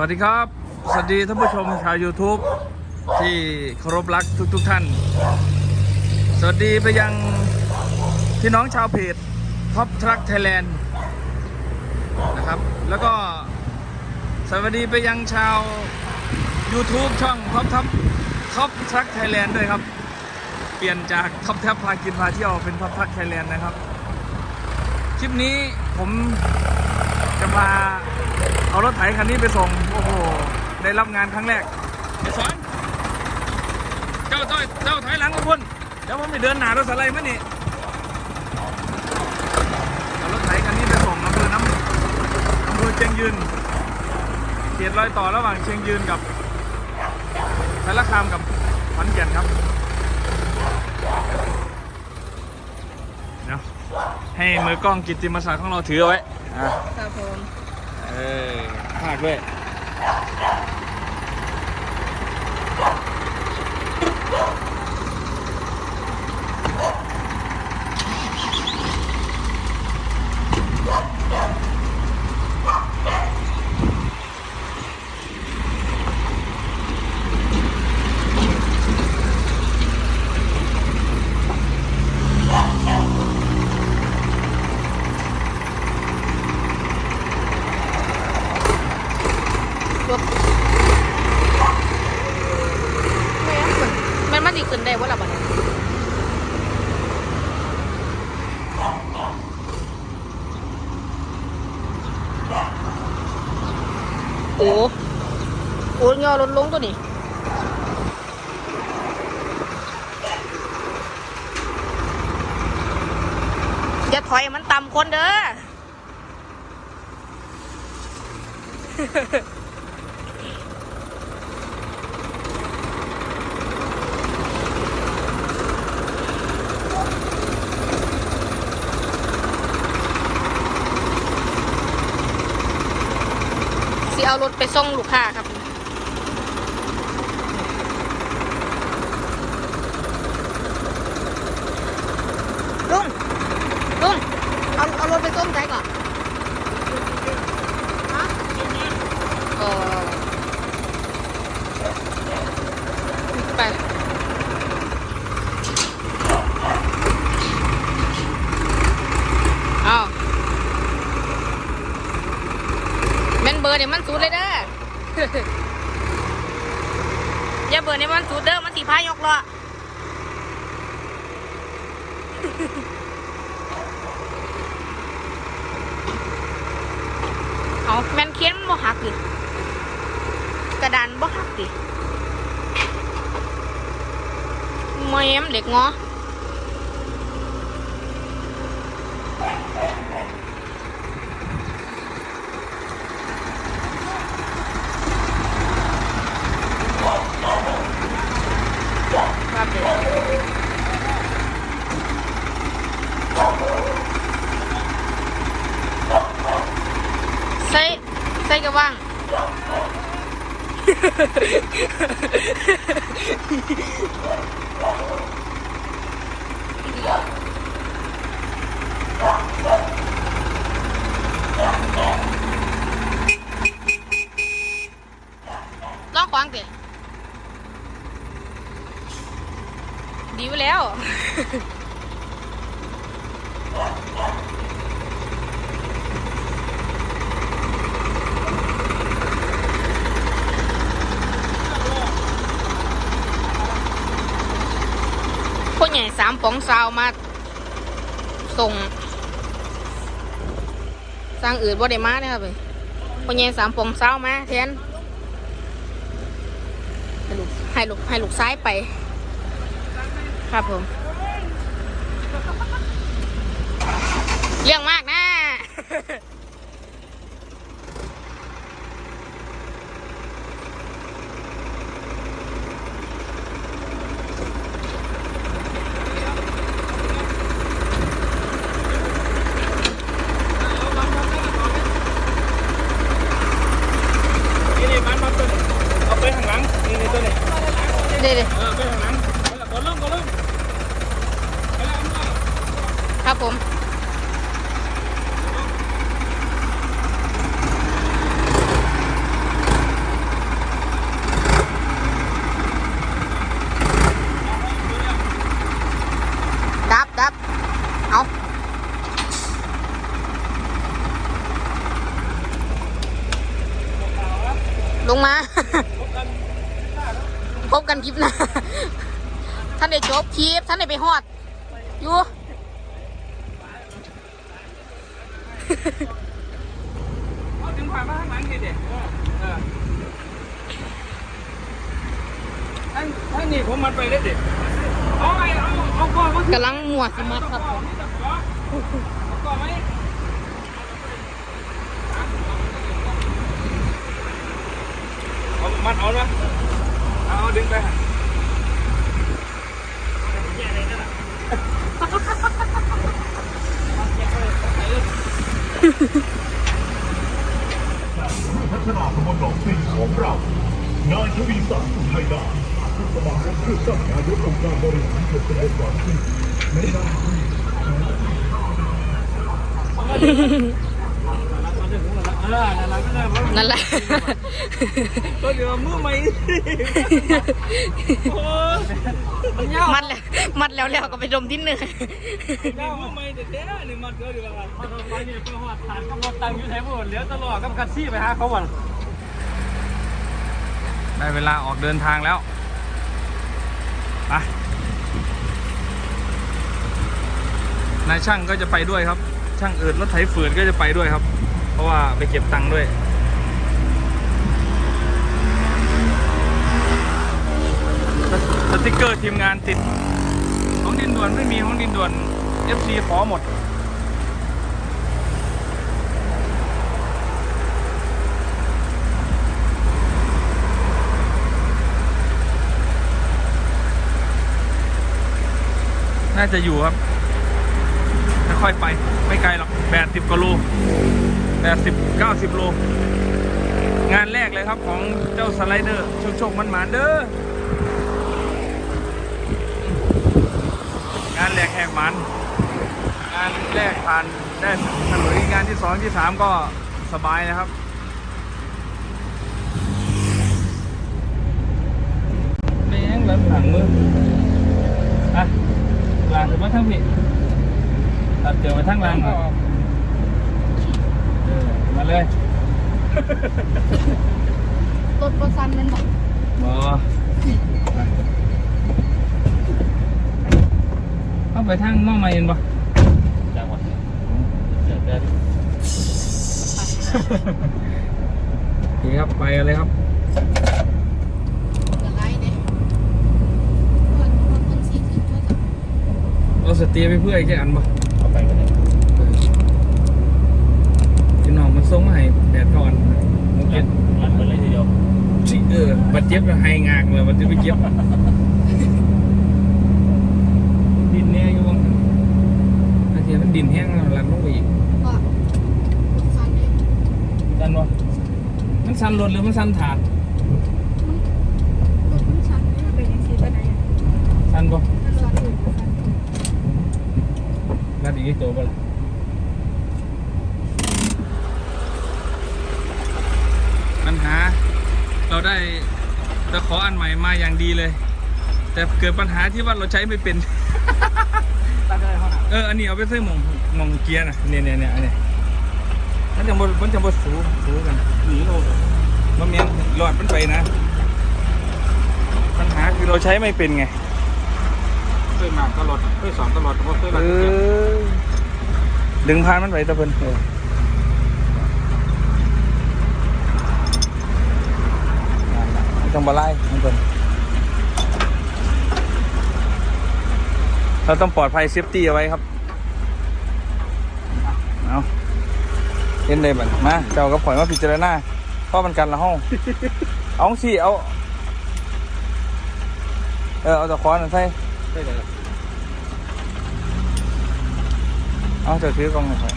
วัสดีครับ สวัสดีท่านผู้ชมชาว YouTube ที่เคารพรักทุกๆทท่าน สวัสดีไปยังพี่น้องชาวเพจ Top Truck Thailand นะครับ แล้วก็สวัสดีไปยังชาว YouTube ช่อง Top Top Top Truck Thailand ด้วยครับ เปลี่ยนจาก Top Tap พากินพาเที่ยวเป็น Top Truck Thailand นะครับ คลิปนี้ผมจะพา เอารถไถคันนี้ไปส่ง โอ้โห ได้รับงานครั้งแรกไอ้สอนเจ้าเจ้าเจ้าถอยหลังกับคุณเดี๋ยวผมไปเดินหนารถสไลด์มั้นี่เอารถไถคันนี้ไปส่งอำเภอน้ำอำเภอเชียงยืนเขตรอยต่อระหว่างเชียงยืนกับสารคามกับขอนแก่นครับเดี๋ยวให้มือกล้องกิตติมศักดิ์ของเราถือเอาไว้อะครับผม เออภาคด้วย รถแม่นมันมันดีขึ้นได้ว่าละบัดนี้ โอ้โอ้ยอรถลงตัวนี้อย่าถอยมันต่ำคนเด้อ เอารถไปส่งลูกค้าครับลุงลุงเอาเอารถไปส่งใจก่อนฮะเออไป เอาแม่นเบอร์เนี่ยมันสูดเลยเด้อ อย่าเบอร์เนี่ยมันสูดเด้อ มันสีพายกล้อ เอาแม่นเคียนมันบ่หักดิกระดานบ่หักดิ แม่มเด็กงอ ครับเตะดีวแล้วพวกใหญ่สามป๋องซาวมา ส่ง สร้างอื่นบ่ได้มาเนี่ยครับพวกใหญ่สามป๋องซาวมาแทน ให้ลูกให้ลูกให้ลูกซ้ายไป ครับผม เรื่องมากนะ นี่นี่มันมันตัวนี้เอาไปข้างหลังนี่นี่ตัวนี้ เดี๋ยว เออไปข้างหลังเอาละกดลงกดลงเอาละเอาละ ๆครับผม งมา พบกันคลิปหน้า ท่านได้จบคลิป ท่านได้ไปฮอด อยู่ เอาถึงผ่านมาข้างหลังนี่เด็กเออท่านท่านนี่ผมมันไปเลยเด็กเอาไงเอาเอาก่อนมากำลังหมวดสมัครครับ ก่อนนี่จะขอเอาก่อนไหมเอา มันเอาละเอาดึงไปพัฒนาตำบลหนองปลิงของเรา นายทวีศักดิ์อุทัยดาผู้สมัครเลือกตั้งนายกองค์การบริหารส่วนตำบลหนองปลิงในนามที่เออนั่นแหละก็ได้ นั่นแหละก็เดี๋ยวมือใหม่โอ้ยมันยาวมัดแล้วมัดแล้วแล้วก็ไปดมที่เหนื่อยยาวมือใหม่แต่เด้อนี่มันเดี๋ยวเดี๋ยวกันมันไปนี่ไปหอดฐานกำลังตังอยู่แถวบนเลี้ยวตลอดกับคันซี่ไปหาเขาวันได้เวลาออกเดินทางแล้วไปนายช่างก็จะไปด้วยครับ ช่างเอิดรถไถฝืนก็จะไปด้วยครับเพ ราะว่าไปเก็บตังค์ด้วย สติกเกอร์ทีมงานติด ของดินด่วนไม่มีของดินด่วน FC ขอหมดน่าจะอยู่ครับค่อยๆไป ไม่ไกลหรอก80กว่าโล 80 90 โล งานแรกเลยครับของเจ้าสไลเดอร์โชคๆมันหมานเด้องานแรกแหกมันงานแรกผ่านได้ถนนงานที่สองที่สามก็สบายนะครับแม่งแล้วหลังมืออะลางถึงมาทั้งพี่ตัดเจอมาทั้งลางก่อนเออมา เลยรถประสันมันบอกบอเข้าไปทางหม้อไม่เห็นปะจังหวัดเดี๋ยวเดี๋ยวดีครับไปกันเลยครับจะไล่เด้คนคนสี่สิบก็จะเอาสเตียไปเพื่ออีกแค่อันปะ เอาไปกันเลย พี่น้องมันส่งมาให้แดดก่อนโอเครันไปเลยทีเดียวสิเออบัดเจ็บแล้วให้งากเลยบัดเจ็บไปเจ็บดินเนี่ยอยู่วังอาเทียมันดินแห้งแล้วรันลงไปอีกก็สันเองดันวะมันสั่นรถหรือมันสั่นถาดรถมันชันไม่เป็นยังซีไปไหนสั่นปะสันอื่นสันรัดอีกนิดตัวปะล่ะปัญหา เราได้ตะขออันใหม่มาอย่างดีเลย แต่เกิดปัญหาที่ว่าเราใช้ไม่เป็นตั้งได้เท่าไหร่เอออันนี้เอาไปใส่หมองหมองเกียร์นะเนี่ยเนี่ยเนี่ยอันนี้มันจะบดมันจะบดสูสูกันหนีโลดมันเมียนหลอดมันไปนะ ปัญหาคือเราใช้ไม่เป็นไงเคยมาตลอดเคยสอนตลอดเพราะเคยเอรันอดึงพานมันไปตะเพิ่นเออนั่นล่ะไม่ ต้องบาไล่มันเป็นเราต้องปลอดภัยเซฟตี้เอาไว้ครับ เอาเห็นได้บัดมาเจ้ากับข่อยมาพิจารณาเพราะมันกันละห้องเอาสิเอา เออ เอาตะขอนั่นใส่เคยเลยเอาเจ้าถือกล้องหน่อยครับ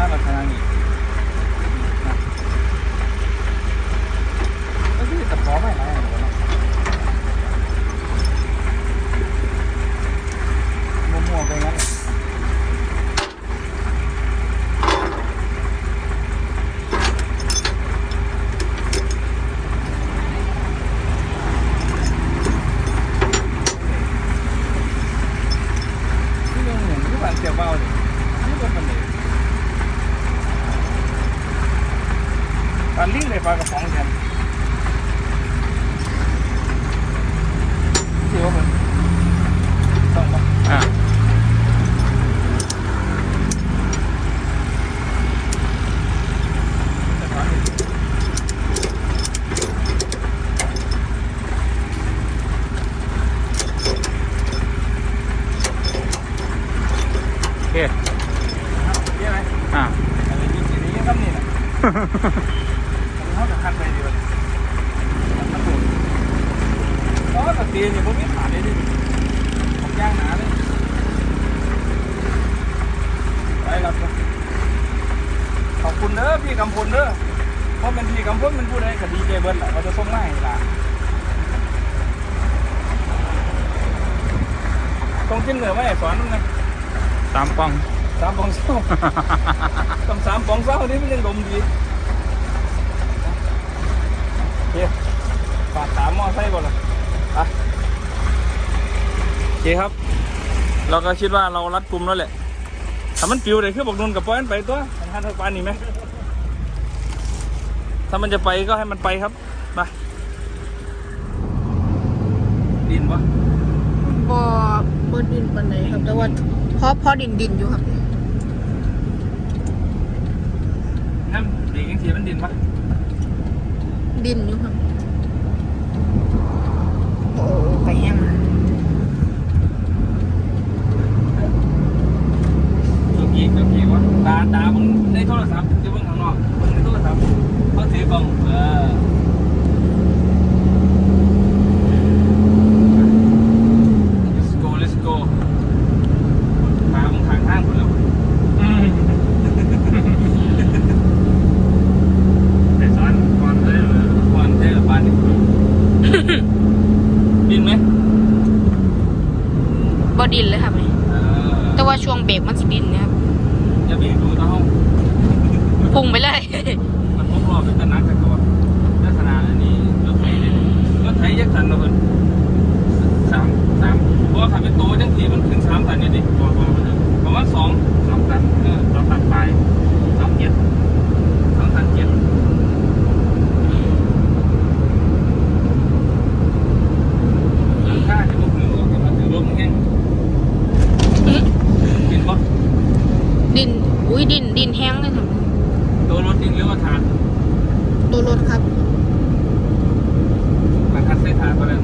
มาลักษณะนี้นะก็คือตะขอไม่ไรมั่วๆไปงั้นแหละที่เรื่องเหมือนที่ผ่านเสียเบาเลยอันนี้ก็เป็นเลย นลิงเลยปลากระป๋องแทนที่ว่ามันต้องปะ อ่า โอเค เยี่ยไหม อ่า อะไรยี่สิบนี้ครับนี่นะเขาจะคันไปดีกว่าคันตูดเพราะว่าตะเตียนเนี่ยพวกนี้ขาดเลยดิผมย่างหนาเลยไปรับนะขอบ คุณเด้อพี่กำพลเด้อเพราะเป็นพี่กำพลมันพูดอะไรกับดีเจเบิร์ดแหละเขาจะส่งมาให้ล่ะต้องกินเหนือไหมสอนมันนะสามปองสามปองเศร้าต้องสามปองเศร้านี่มันยังดมดีโอเคฝากสามหม้อไส้ก่อนเลยอะโอเคครับ เราก็คิดว่าเรารัดกลุ่มแล้วแหละ ถ้ามันปิวเลยคือบอกนุ่นกับป้อนไปตัวมันทันเท่าปานนี่ไหมถ้ามันจะไปก็ให้มันไปครับไปดินวะบ่บ่ดินปานใดครับ แต่ว่าพอพอดินดินอยู่ครับน้ำดียังทีมันดินปะดินอยู่ครับ โอ้ไปยัง เกือบอีกเกือบอีกวะตาตามึงในโทรศัพท์จะเบิ่งข้างนอกเบิ่งในโทรศัพท์เขาถือกล้องเออ let's go let's go ตามึงทางข้างหมดแล้วแต่สอนก่อนเลยเหรอก่อนเท่ละปานนี่ดินไหมบ่ดินเลยครับนี่เออแต่ว่าช่วงเบรกมันสิดินนะครับ อย่าเบียดดูเต้า พุ่งไปเลย มันพกรอบเป็นตะนักกันก่อนลักษณะอันนี้รถไถเนี่ยรถไถยักษ์สันเราเพิ่นสามสามเพราะว่าขับเป็นโตจังทีมันถึงสามตันเนี่ยดิบอกว่ามันประมาณสองสองตันเออสองตันปลายสองเจ็ดสองตันเจ็ดหลังคาจะบุกหนึ่งออกกันมาถือลมแห้งกินปะดิน อุ้ยดินดินแห้งเลยครับ ตัวรถดินหรือว่าทานตัวรถครับมันคัดเส้นทางไปแล้ว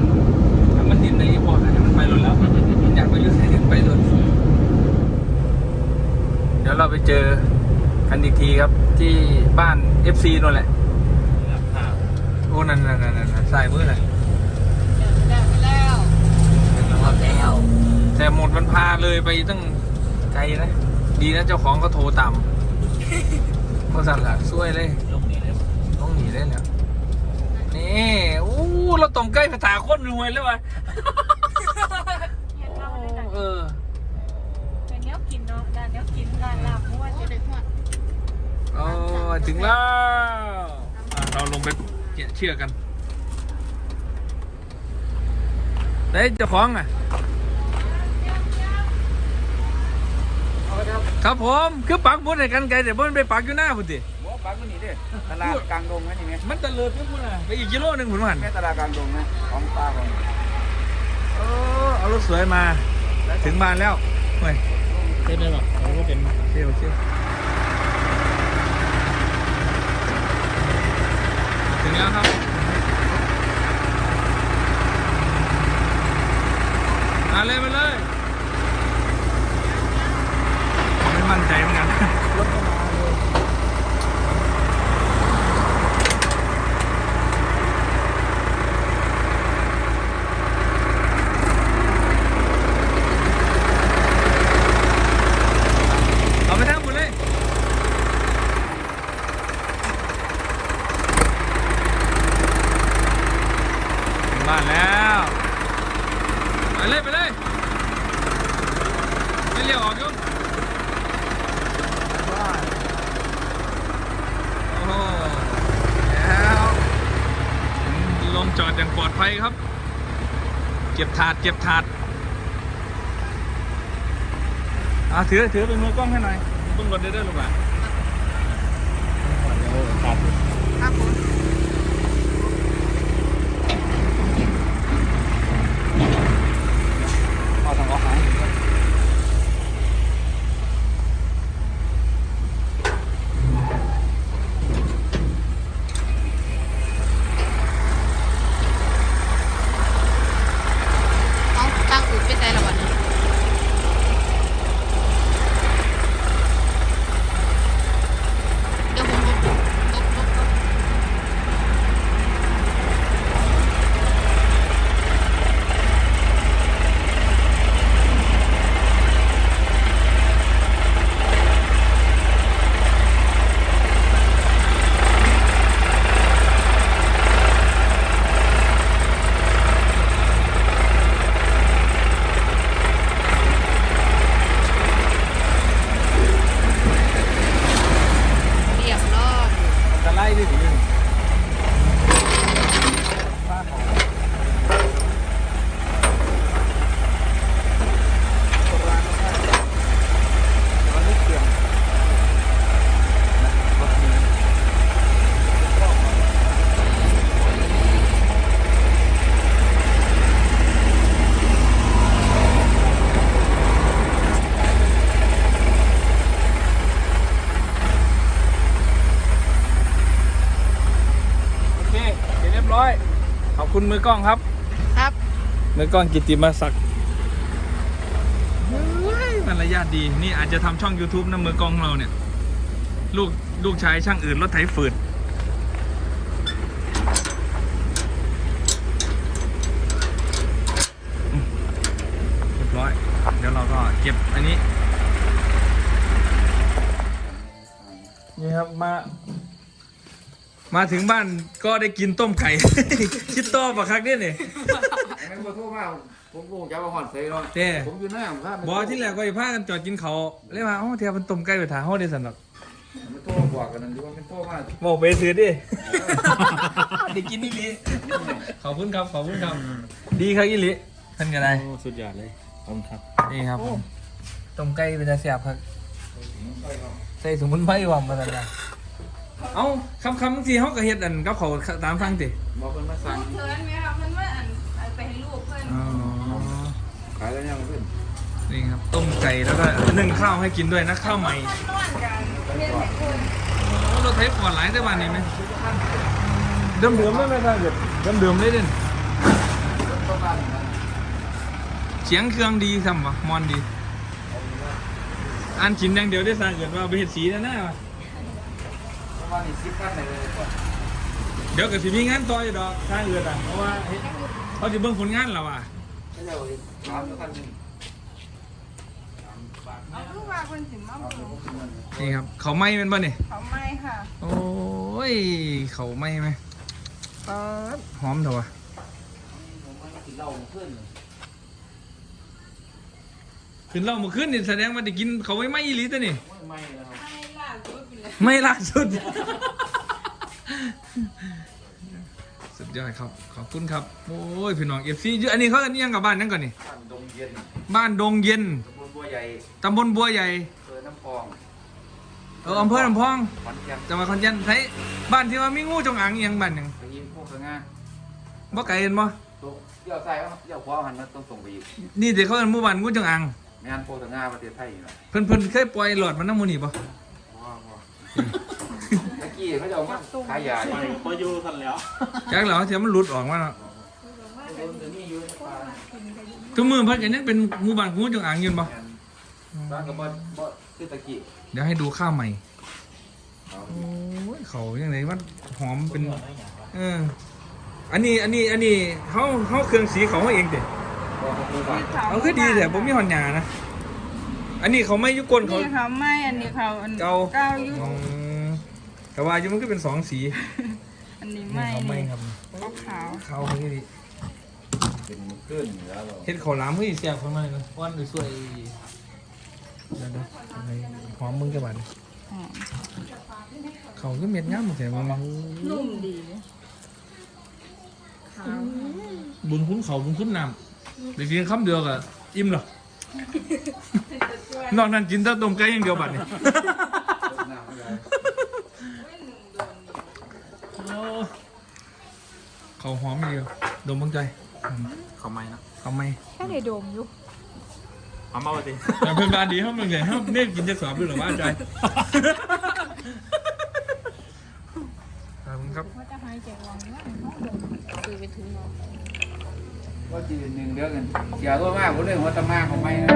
ถ้ามันดินในพอให้มันไปหล่นแล้วมันอยากไปยุ่งใส่ไปหล่นเดี๋ยวเราไปเจอกันอีกทีครับที่บ้าน FC นั่นแหละโอ้นั่นนั่นนั่นนั่นสายมือน่ะแล้วแล้วแต่หมดมันพาเลยไปตั้งไกลนะ ดีนะเจ้าของก็โทรตาม เขาสั่นละช่วยเลยลงหนีเลยลงหนีเลยเนี่ยนี่อู้เราต้องใกล้ภาษาคนรวยแล้ววะเออเป็นเนี้ยกินเนาะร้านเนี้ยกินร้านลาบเพราะว่าจะได้โอ้ยถึงแล้วอะเราลงไปเกี่ยเชือกกันเฮ้ยเจ้าของอะ ครับผมคือปักบุญให้กันไกลแต่บ่มันไปปักอยู่หน้าพุ่นติหัวปลาก็นี่ดิตลาดกลางดงนะนี่ไงมันตะเลิดอยู่พุ่นน่ะไปอีกกิโลหนึงพุ่นมันแม่ตลาดกลางดงนะของปลาของโอ้เอารถสวยมา ถึงบ้านแล้วเฮ้ยเท่ได้หรอเขาก็เป็นเชี่ยวเชี่ยวถึงแล้วครับมาเลยมาเลยไม่มั่นใจเหมือนกันเอาไปทั้งหมดเลย ถึงบ้านแล้ว ไปเลย ไปเลย ไม่เลี้ยวออกอยู่โอ้โหแล้วลงจอดอย่างปลอดภัย ครับ เก็บถาดเก็บถาดอะถือถือเป็นมือกล้องให้หน่อยเบึ้งกดได้ด้วยหรือเ చూపించాయన వాళ్ళు มือกล้องครับ ครับมือกล้องกิตติมาศักดิ์เฮ้ยมารยาทดี นี่อาจจะทำช่อง YouTube นะมือกล้องของเราเนี่ย ลูกลูกชายช่างอื่นรถไถฝืดอืมเรียบร้อย เดี๋ยวเราก็เก็บอันนี้ นี่ครับมา มาถึงบ้านก็ได้กินต้มไก่ คิดต่อปะครับเนี่ยนี่ไม่มาโทษมาผมกูจะมาหอนเซ่เนาะเด้ ผมอยู่หน้าผมครับบอที่แรกก็ไปพากันจอดกินเขาวเรียกว่าเอ้าเทียบเป็นต้มไก่ไปถาห้อได้สนักมันโทษบอกกันนั่นดีว่าเป็นโทษมาบอกไปซื้อดิได้กินอีหลีขอบคุณครับขอบคุณครับดีครับอีหลีท่านกันไดสุดยอดเลยผมครับ นี่ครับผมต้มไก่เป็นจะเสียบครับใส่สมุนไพรหวานมาแล้วนะ เอ้าคำคำสีเขาก็เฮ็ดอันกับเขาวตามสั่งติบอกเป็นมาสั่งเธอไหมคะมันว่าอันอันไปให้ลูกเพื่อนอ๋อขายแล้วยังเพื่อนนี่ครับต้มไก่แล้วก็นึ่งข้าวให้กินด้วยนะข้าวใหม่ต้อนกันเรียนให้คุณโอ้เราเทปก่อนหลายแต่วันนี้ไหมเดิมเดิมไม่ไม่ได้เด็ดเดิมเดิมเลยเด่นเสียงเครื่องดีทำวะมอนดีอันกินอย่างเดียวได้สร้างเกิดว่าไปเห็ดสีแน่ๆวะประ มาณนี้สิบพันเลยเดี๋ยวก็สิมีงานต่ออยู่ดอกสร้างเกิดอะเพราะว่าเฮ็ดเขาจะเบิ่งผลงานเราอะไม่ใช่ว่าสามพันหนึ่งเอาลูกว่าคนสิมาบุนี่ครับ เขาไหม้เป็นป่ะนี่เขาไม่ค่ะโอ้ย เขาไหม้ไหมป๊าดหอมเถอะวะกินเหล้าเพื่อนขึ้นเหล่ามาขึ้นนี่แสดงว่าได้กินเขาไม่ไหม้อีหลีตัวนี่ไม่นะครับ ไม่ล่ะรู้ไปเลยไม่ล่าสุด สุดยอดครับ ขอบคุณครับ โอ้ยพี่น้องเอฟซีเยอะอันนี้เขาอันนี้ยังกับบ้านนั่นก่อนนี่บ้านดงเย็นบ้านดงเย็นตำบลบัวใหญ่ตำบลบัวใหญ่เปิดน้ำพองเอออำเภอลำพองขอนแก่นจังหวัดขอนแก่นใช้บ้านที่ว่ามีงูจงอางอิหยังบ้านหนึ่งไปยิงพวกสง่าบ่ไกลเห็นบ่ตัวเดี่ยวใส่เดี่ยวขวาหันมาต้องส่งไปอีกนี่เด็กเขาเป็นหมู่บ้านงูจงอางไม่งั้นพวกสง่าประเทศไทยอยู่แล้วเพิ่นเพิ่นเคยปล่อยหลอดมันน้ำมูนี่บ่ว้าว ตะกี้เขาจะเอามาขายยาอยู่พออยู่กันแล้วจักเหรอเสียมันหลุดออกมาเนาะโดนตัวนี้อยู่ในป่าทุกมือเพิ่นก็ยังเป็นหมู่บ้านงูจงอางอยู่บ่บ้านกับบ่บ่คือตะกี้เดี๋ยวให้ดูข้าวใหม่โอ้ยเขาอย่างไรมันหอมเป็นเอออันนี้อันนี้อันนี้เขาเขาเครื่องสีเขาเขาเองเด็บ่เขาคือบ้านเอาคือดีแต่ผมมีหอนหยานะ อันนี้เขาไม่ยุกลเขานี่เขาไม่อันนี้เขาอันเกาเก้ายุอืมแต่ว่าอยู่มันก็เป็นสองสีอันนี้นี่ไม่เขาไม่นี่ครับขาวเขาเขาที่ดีเป็นขึ้นแล้วบ่เฮ็ดข้าวหลามเฮ้ยแซ่บข้างในเลยอ้วนหรือสวยเดี๋ยวนะอะไรหอมมึงจะบาดๆหอมเขาก็เม็ดงามเหมือนกันมันนุ่มดีขาวบุญคุ้นเขาบุญคุ้นน้ำเดี๋ยวกินคำเดียวกับอิ่มเหรอ นอกนั้นกินแต่ต้มไก่อย่างเดียวบัดนี่น้ำไม่ได้เขาหอมเดียวดมบ้างใจเขาไม่นะเขาไม่แค่ได้ดมอยู่เอามาสิแต่เพื่อนบ้านดีเขาเมืองเลยเขาเนี่ยกินจะสอบด้วยหรือว่าใจขอบคุณครับว่าจะหายใจวังว่าเขาดมคือไปถึงเนาะว่าจีนหนึ่งเดือนกันเสียตัวมากคนเรื่องหัวตะมากของไม่นะ